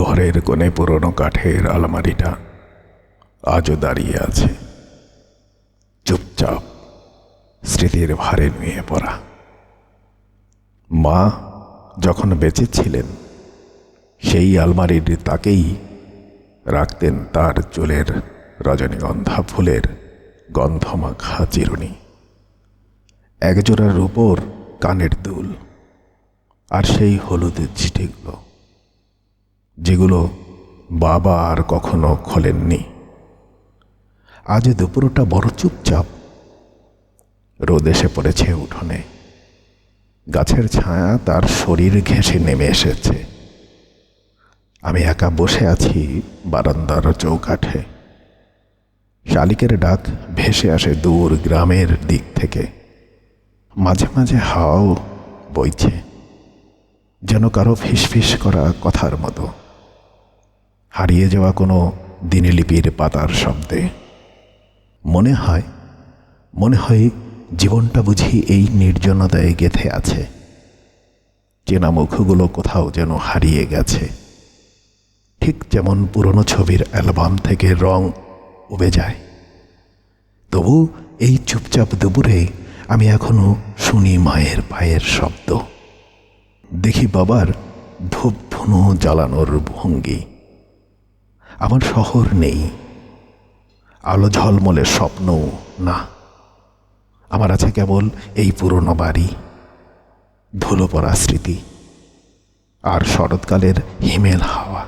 ঘরের কোণে পুরনো কাঠের আলমারিটা আজও দাঁড়িয়ে আছে। চুপচাপ স্মৃতির ভারে নুয়ে পড়া। মা যখন বেঁচে ছিলেন, সেই আলমারির তাকেই রাখতেন তার চুলের রজনীগন্ধা ফুলের গন্ধমাখা চিরুনি। একজোড়া রূপোর কানের দুল আর সেই হলুদের ছিটেগুলো যেগুলো বাবা আর কখনো খোলেননি। আজ দুপুরটা বড় চুপচাপ। রোদ এসে পড়েছে উঠোনে। গাছের ছায়া তার শরীর ঘেঁষে নেমে এসেছে। আমি একা বসে আছি বারান্দার চৌকাঠে। শালিকের ডাক ভেসে আসে দূর গ্রামের দিক থেকে। মাঝে মাঝে হাওয়াও বইছে। যেন কারও ফিসফিস করা কথার মতো। হারিয়ে যাওয়া কোনো দিনলিপির পাতার শব্দে। মনে হয় মনে হয় জীবনটা বুঝি এই নির্জনতায় গেথে আছে। চেনা মুখগুলো কোথাও যেন হারিয়ে গেছে। ঠিক যেমন পুরনো ছবির অ্যালবাম থেকে রং উবে যায়। তবু এই চুপচাপ দুপুরে আমি এখনও শুনি মায়ের পায়ের শব্দ। দেখি বাবার ধূপ ধুনো জ্বালানোর ভঙ্গি। আমার শহর নেই। আলো ঝলমলের স্বপ্ন না। আমার আছে কেবল এই পুরনো বাড়ি, ধুলো পড়া স্মৃতি আর শরৎকালের হিমেল হাওয়া।